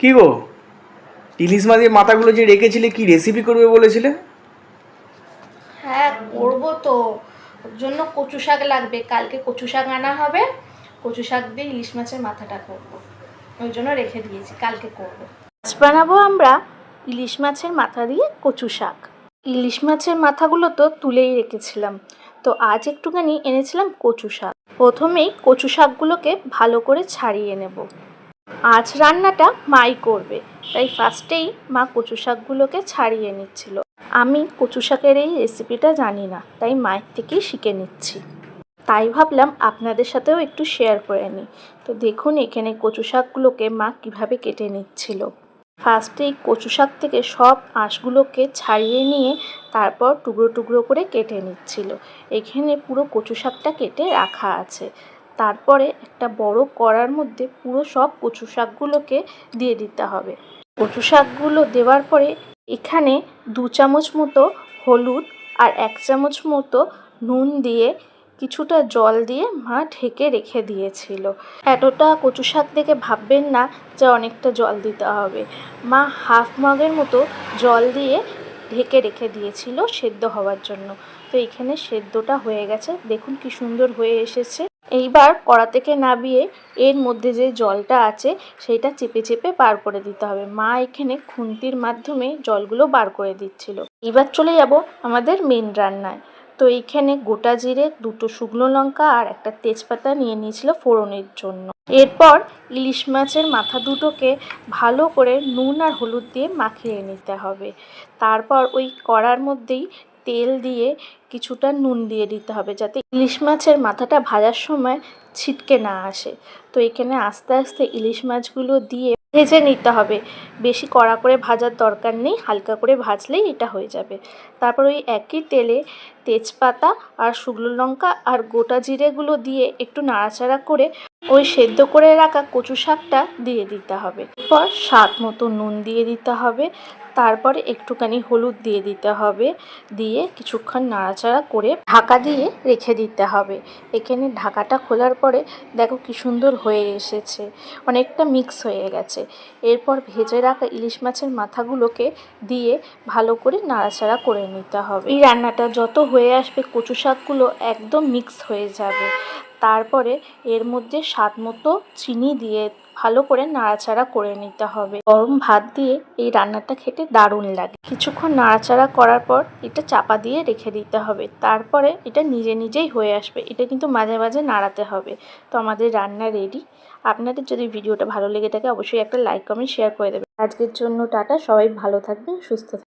কি গো? ইলিশ মাছের মাথাগুলো যে রেখেছিলে কি রেসিপি করবে বলেছিলে? হ্যাঁ করব তো। ওর জন্য কচু শাক লাগবে। কালকে কচু শাক আনা হবে। কচু শাক দিয়ে ইলিশ মাছের মাথাটা করব। ওই জন্য রেখে দিয়েছি। কালকে করব। আজ বানাবো আমরা ইলিশ মাছের মাথা দিয়ে কচু শাক। ইলিশ মাছের মাথাগুলো তো তুলেই রেখেছিলাম। তো আজ একটুখানি এনেছিলাম কচু শাক। প্রথমেই কচু শাকগুলোকে ভালো করে ছাড়িয়ে নেব। আজ রান্নাটা মাই করবে, তাই ফার্স্টেই মা কচু শাকগুলোকে ছাড়িয়ে নিচ্ছিল। আমি কচু শাকের এই রেসিপিটা জানি না, তাই মায়ের থেকেই শিখে নিচ্ছি। তাই ভাবলাম আপনাদের সাথেও একটু শেয়ার করে নিই তো দেখুন এখানে কচু শাকগুলোকে মা কীভাবে কেটে নিচ্ছিল। ফার্স্টেই কচু শাক থেকে সব আঁশগুলোকে ছাড়িয়ে নিয়ে তারপর টুকরো টুকরো করে কেটে নিচ্ছিল। এখানে পুরো কচু শাকটা কেটে রাখা আছে। তারপরে একটা বড় কড়ার মধ্যে পুরো সব কচু শাকগুলোকে দিয়ে দিতে হবে। কচু শাকগুলো দেওয়ার পরে এখানে দু চামচ মতো হলুদ আর এক চামচ মতো নুন দিয়ে কিছুটা জল দিয়ে মা ঢেকে রেখে দিয়েছিল। এতটা কচু শাক দেখে ভাববেন না যে অনেকটা জল দিতে হবে। মা হাফ মগের মতো জল দিয়ে ঢেকে রেখে দিয়েছিল সেদ্ধ হওয়ার জন্য। তো এখানে সেদ্ধটা হয়ে গেছে। দেখুন কি সুন্দর হয়ে এসেছে। এইবার কড়া থেকে নাবিয়ে এর মধ্যে যে জলটা আছে সেটা চেপে চেপে বার করে দিতে হবে। মা এখানে খুন্তির মাধ্যমে জলগুলো বার করে দিচ্ছিল। এবার চলে যাব আমাদের মেন রান্নায়। তো এইখানে গোটা জিরে, দুটো শুকনো লঙ্কা আর একটা তেজপাতা নিয়ে নিয়েছিল ফোড়নের জন্য। এরপর ইলিশ মাছের মাথা দুটোকে ভালো করে নুন আর হলুদ দিয়ে মাখিয়ে নিতে হবে। তারপর ওই কড়ার মধ্যেই তেল দিয়ে কিছুটা নুন দিয়ে দিতে হবে যাতে ইলিশ মাছের মাথাটা ভাজার সময় ছিটকে না আসে। তো এখানে আস্তে আস্তে ইলিশ মাছগুলো দিয়ে ভেজে নিতে হবে। বেশি কড়া করে ভাজার দরকার নেই, হালকা করে ভাজলেই এটা হয়ে যাবে। তারপর ওই একই তেলে তেজপাতা আর শুকনো লঙ্কা আর গোটা জিরেগুলো দিয়ে একটু নাড়াচাড়া করে ওই সেদ্ধ করে রাখা কচু শাকটা দিয়ে দিতে হবে। এরপর স্বাদ মতো নুন দিয়ে দিতে হবে। তারপরে একটুখানি হলুদ দিয়ে দিতে হবে। দিয়ে কিছুক্ষণ নাড়াচাড়া করে ঢাকা দিয়ে রেখে দিতে হবে। এখানে ঢাকাটা খোলার পরে দেখো কি সুন্দর হয়ে এসেছে। অনেকটা মিক্স হয়ে গেছে। এরপর ভেজে রাখা ইলিশ মাছের মাথাগুলোকে দিয়ে ভালো করে নাড়াচাড়া করে নিতে হবে। এই রান্নাটা যত হয়ে আসবে কচু শাকগুলো একদম মিক্স হয়ে যাবে। তারপরে এর মধ্যে স্বাদ মতো চিনি দিয়ে ভালো করে নাড়াচাড়া করে নিতে হবে। গরম ভাত দিয়ে এই রান্নাটা খেতে দারুণ লাগে। কিছুক্ষণ নাড়াচাড়া করার পর এটা চাপা দিয়ে রেখে দিতে হবে। তারপরে এটা নিজে নিজেই হয়ে আসবে। এটা কিন্তু মাঝে মাঝে নাড়াতে হবে। তো আমাদের রান্না রেডি আপনাদের যদি ভিডিওটা ভালো লেগে থাকে, অবশ্যই একটা লাইক কমেন্ট শেয়ার করে দেবে আজকের জন্য টাটা। সবাই ভালো থাকবেন, সুস্থ থাকবেন।